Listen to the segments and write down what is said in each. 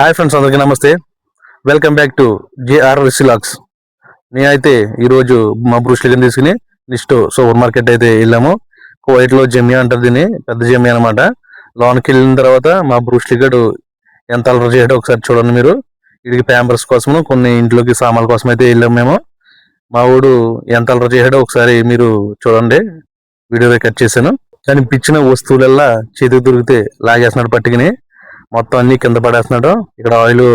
Hi friends అందరికీ నమస్తే. Welcome back to JR రిసిలాక్స్ నేనైతే ఈరోజు మా బ్రూస్లిగన్ తీసుకుని నెక్స్ట్ సూపర్ మార్కెట్ అయితే వెళ్ళాము. కువైట్లో అంటారు దీన్ని పెద్ద జమియా అనమాట లోన్కి వెళ్ళిన తర్వాత మా బ్రూస్లిగడ్ ఎంత అలర్ చేయడం ఒకసారి చూడండి మీరు. వీడికి ప్యాంపర్స్ కోసము కొన్ని ఇంట్లోకి సామాన్ల కోసం అయితే వెళ్ళాము మేము. మా ఊడు ఎంత అలర్ చేయడో ఒకసారి మీరు చూడండి. వీడియో కట్ చేశాను. కానీ పిచ్చిన వస్తువులల్లా చేతికి దొరికితే లాగేస్తున్నాడు పట్టుకుని. మొత్తం అన్ని కింద పడేస్తున్నాడు. ఇక్కడ ఆయిల్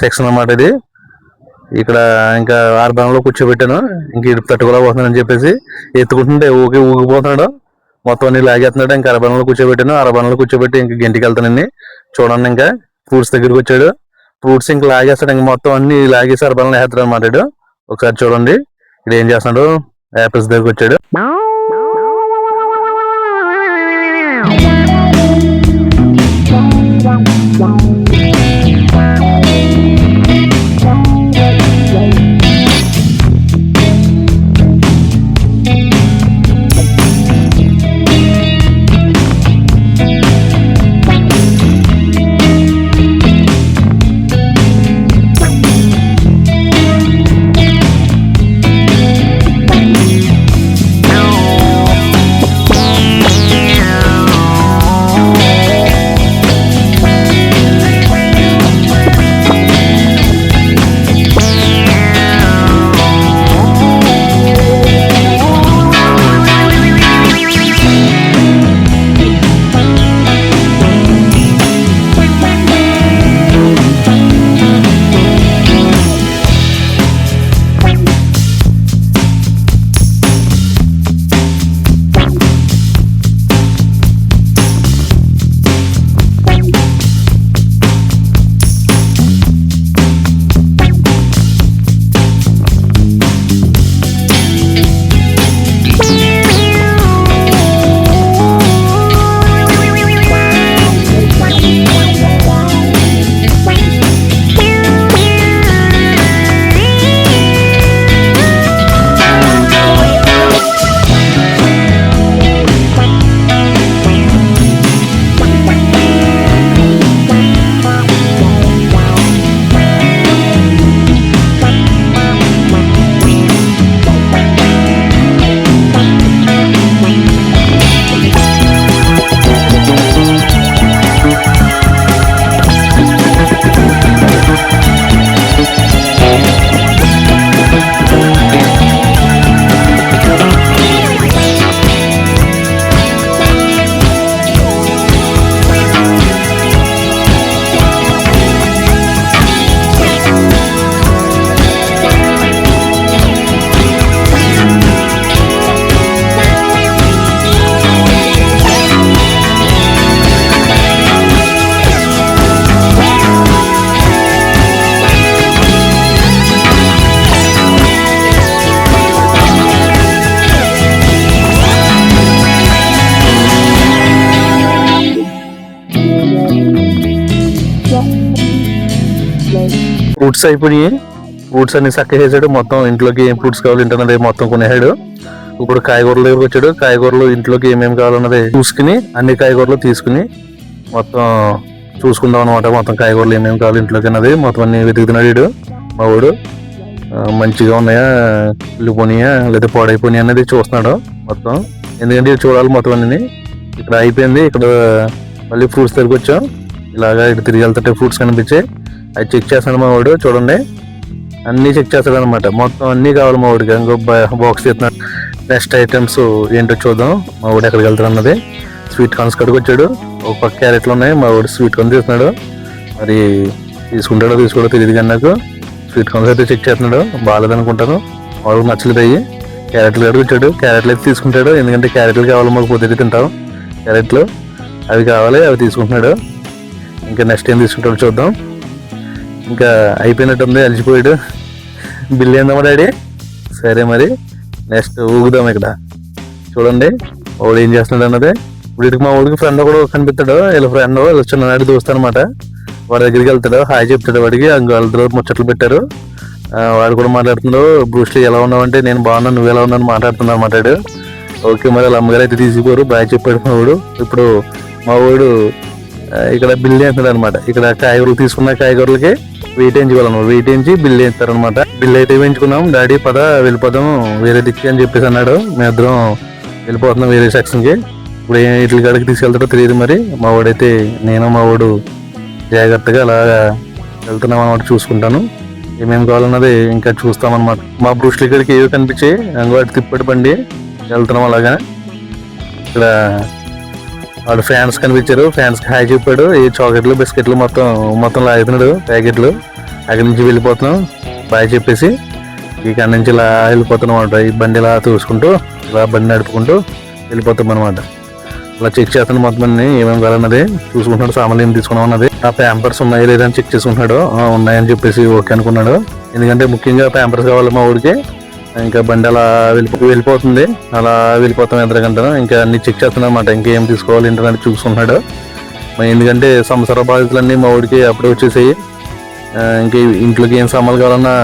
సెక్షన్ అన్నమాట ఇది. ఇక్కడ ఇంకా ఆర్బాన్లో కూర్చోబెట్టాను. ఇంక ఇటు అని చెప్పేసి ఎత్తుకుంటుంటే ఊగి ఊగిపోతున్నాడు. మొత్తం అన్ని లాగేస్తున్నాడు. ఇంకా అరబాన్లో కూర్చోబెట్టాను. అరబాన్లో కూర్చోబెట్టి ఇంక గంటికి వెళ్తానండి చూడండి ఇంకా ఫ్రూట్స్ దగ్గరికి వచ్చాడు. ఫ్రూట్స్ ఇంకా లాగేస్తాడు. ఇంకా మొత్తం అన్ని లాగేసి అరబాన్లో వేస్తాడు అనమాట ఒకసారి చూడండి. ఇక్కడ ఏం చేస్తున్నాడు? యాపిల్స్ దగ్గరికి వచ్చాడు. ఫ్రూట్స్ అయిపోయి ఫ్రూట్స్ అన్ని చక్క చేసాడు. మొత్తం ఇంట్లోకి ఏం ఫ్రూట్స్ కావాలి ఇంటన్నది మొత్తం కొనేసాడు. ఇప్పుడు కాయగూరల దగ్గరకు వచ్చాడు. కాయగూరలు ఇంట్లోకి ఏమేమి కావాలన్నది చూసుకుని అన్ని కాయగూరలు తీసుకుని మొత్తం చూసుకుందాం అనమాట మొత్తం కాయగూరలు ఏమేమి కావాలి ఇంట్లోకి అన్నది మొత్తం అన్ని వెతుకుతున్నాడు వీడు మా వాడు. మంచిగా ఉన్నాయా? వెళ్ళిపోయినాయా లేదా పాడైపోయినాయి అనేది చూస్తున్నాడు మొత్తం. ఎందుకంటే చూడాలి మొత్తం అన్ని ఇక్కడ అయిపోయింది. ఇక్కడ మళ్ళీ ఫ్రూట్స్ దగ్గరికి వచ్చాం. ఇలాగా ఇటు తిరిగి వెళ్తుంటే ఫ్రూట్స్ కనిపించాయి. అది చెక్ చేస్తాడు మా వాడు చూడండి. అన్నీ చెక్ చేస్తాడు అనమాట మొత్తం అన్నీ కావాలి మా వాడికి. ఇంకో బాక్స్ చేస్తున్నాడు. నెక్స్ట్ ఐటమ్స్ ఏంటో చూద్దాం. మా వాడు ఎక్కడికి వెళ్తాడు అన్నది. స్వీట్ కార్న్స్ కడుకు వచ్చాడు. ఒక పక్క క్యారెట్లు ఉన్నాయి. మా వాడు స్వీట్ కార్న్ తీస్తున్నాడు. మరి తీసుకుంటాడో తీసుకోడో తెలియదు కానీ నాకు. స్వీట్ కార్న్స్ అయితే చెక్ చేస్తున్నాడు. బాగాలేదనుకుంటాను. అనుకుంటాను వాడికి నచ్చలేదు అయ్యి. క్యారెట్లు కడుగు వచ్చాడు. క్యారెట్లు అయితే తీసుకుంటాడు. ఎందుకంటే క్యారెట్లు కావాలి మాకు పొద్దుట తింటాం. క్యారెట్లు అవి కావాలి అవి తీసుకుంటున్నాడు. ఇంకా నెక్స్ట్ ఏం తీసుకుంటాడు చూద్దాం. ఇంకా అయిపోయినట్టుంది అలిసిపోయాడు. బిల్ ఏందమ్మా డాడీ? సరే మరి నెక్స్ట్ ఊగుదాం ఇక్కడ. చూడండి వాడు ఏం చేస్తున్నాడు అన్నది. వీడికి మా ఊరికి ఫ్రెండ్ కూడా కనిపిస్తాడు. వీళ్ళ ఫ్రెండ్ వీళ్ళ చిన్ననాటి దోస్తు అనమాట వాడి దగ్గరికి వెళ్తాడు. హాయ్ చెప్తాడు వాడికి. అంగ వాళ్ళిద్దరు ముచ్చట్లు పెట్టారు. వాడు కూడా మాట్లాడుతున్నాడు. బ్రూస్లీ ఎలా ఉన్నావు అంటే నేను బాగున్నాను నువ్వు ఎలా ఉన్నావు మాట్లాడుతున్నాను మాట్లాడు ఓకే మరి వాళ్ళ అమ్మగారు అయితే తీసిపోరు బాగా చెప్పాడు మా వాడు. ఇప్పుడు మా వాడు ఇక్కడ బిల్ వేస్తాడు అనమాట ఇక్కడ కాయగూరలు తీసుకున్న కాయగూరలకి వెయిట్ వేయించుకోవాలన్నమాట వెయిట్ వేయించి బిల్ చేస్తారనమాట అనమాట బిల్ అయితే వేయించుకున్నాం. డాడీ పద వెళ్ళిపోదాం వేరే దిక్కు అని చెప్పేసి అన్నాడు. మేమిద్దరం వెళ్ళిపోతున్నాం వేరే సెక్షన్కి. ఇప్పుడు ఏ ఇట్ల కాడికి తీసుకెళ్తాడో తెలియదు మరి. మా వాడైతే నేను మా వాడు జాగ్రత్తగా అలాగా వెళ్తున్నాం అనమాట చూసుకుంటాను. ఏమేమి కావాలన్నది ఇంకా చూస్తామన్నమాట. మా బ్రూస్లీ ఇక్కడికి ఏవి కనిపించాయి? అంగవాటి తిప్పటి బండి వెళ్తున్నాం అలాగా. ఇక్కడ వాడు ఫ్యాన్స్ కనిపించారు ఫ్యాన్స్ హాయ్ చెప్పాడు. ఈ చాక్లెట్లు బిస్కెట్లు మొత్తం మొత్తం లాగుతున్నాడు ప్యాకెట్లు. అక్కడి నుంచి వెళ్ళిపోతున్నాం. బాయ్ చెప్పేసి ఇక్కడి నుంచి ఇలా వెళ్ళిపోతున్నాం అనమాట ఈ బండి ఇలా చూసుకుంటూ ఇలా బండి నడుపుకుంటూ వెళ్ళిపోతాం అనమాట అలా చెక్ చేస్తాను మొత్తం అన్ని ఏమేమి కావాలన్నది చూసుకుంటున్నాడు సామాన్లు ఏం తీసుకున్నాం అన్నది. ఆ ప్యాంపర్స్ ఉన్నాయా లేదని చెక్ చేసుకుంటున్నాడు. ఉన్నాయని చెప్పేసి ఓకే అనుకున్నాడు. ఎందుకంటే ముఖ్యంగా ప్యాంపర్స్ కావాలి మా ఊరికి. ఇంకా బండి అలా వెళ్ళిపో వెళ్ళిపోతుంది. అలా వెళ్ళిపోతాం ఎంతకంటాను ఇంకా అన్ని చెక్ చేస్తున్నాను అనమాట ఇంకేం తీసుకోవాలి ఏంటంటే చూసుకుంటున్నాడు ఎందుకంటే సంవత్సర బాధితులన్నీ మా ఊడికి అప్పుడే వచ్చేసాయి. ఇంకా ఇంట్లోకి ఏం సామాన్లు కావాలన్నా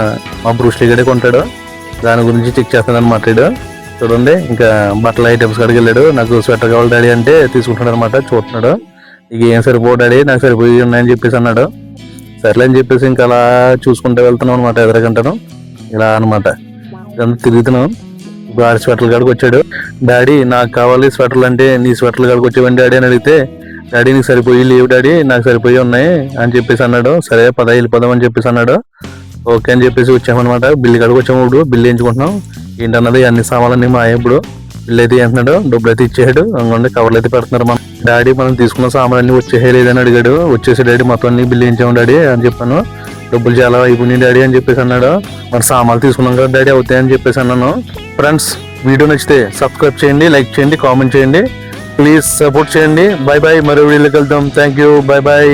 మా బ్రూస్లీ గడే కొంటాడు. దాని గురించి చెక్ చేస్తాను మాట్లాడు చూడండి ఇంకా బట్టల ఐటమ్స్ కాడికి వెళ్ళాడు. నాకు స్వెటర్ కావాలి డాడీ అంటే తీసుకుంటున్నాడు అనమాట చూస్తున్నాడు. ఇక ఏం సరిపో డాడీ నాకు సరిపోయి ఉన్నాయని చెప్పేసి అన్నాడు. సర్లే అని చెప్పేసి ఇంకా అలా చూసుకుంటూ వెళ్తున్నాం అనమాట ఎదురగంటను. ఇలా అనమాట ఇదంతా తిరుగుతున్నాం. ఇప్పుడు ఆడ స్వెటర్ల కాడికి వచ్చాడు. డాడీ నాకు కావాలి స్వెటర్లు అంటే నీ స్వెటర్ల కాడికి వచ్చేవండి డాడీ అని అడిగితే డాడీ నీకు సరిపోయి లేవు డాడీ నాకు సరిపోయి ఉన్నాయి అని చెప్పేసి అన్నాడు. సరే పద వెళ్ళిపోదాం అని చెప్పేసి అన్నాడు. ఓకే అని చెప్పేసి వచ్చామన్నమాట. బిల్లు కాడికి వచ్చాము ఇప్పుడు. బిల్లు వేయించుకుంటున్నాం. ఏంటన్నది? అన్ని సామాన్లన్నీ మా ఇప్పుడు. బిల్లు అయితే వేస్తున్నాడు డబ్బులు అయితే ఇచ్చేసాడు. అందుకంటే కవర్లు అయితే పెడుతున్నారు మనం డాడీ. మనం తీసుకున్న సామాన్లన్నీ వచ్చేసేయలేదని అడిగాడు. వచ్చేసి డాడీ మొత్తం అన్ని బిల్లు వేయించాము డాడీ అని చెప్పాను. డబ్బులు చాలా అయిపోయినాయి డాడీ అని చెప్పేసి అన్నాడు. మరి సామాన్లు తీసుకున్నాం కదా డాడీ అవుతాయని చెప్పేసి అన్నాను. ఫ్రెండ్స్ వీడియో నచ్చితే సబ్స్క్రైబ్ చేయండి లైక్ చేయండి కామెంట్ చేయండి. ప్లీజ్ సపోర్ట్ చేయండి. బాయ్ బాయ్ మరో వీడియోకి వెళ్తాం థ్యాంక్ యూ బాయ్ బాయ్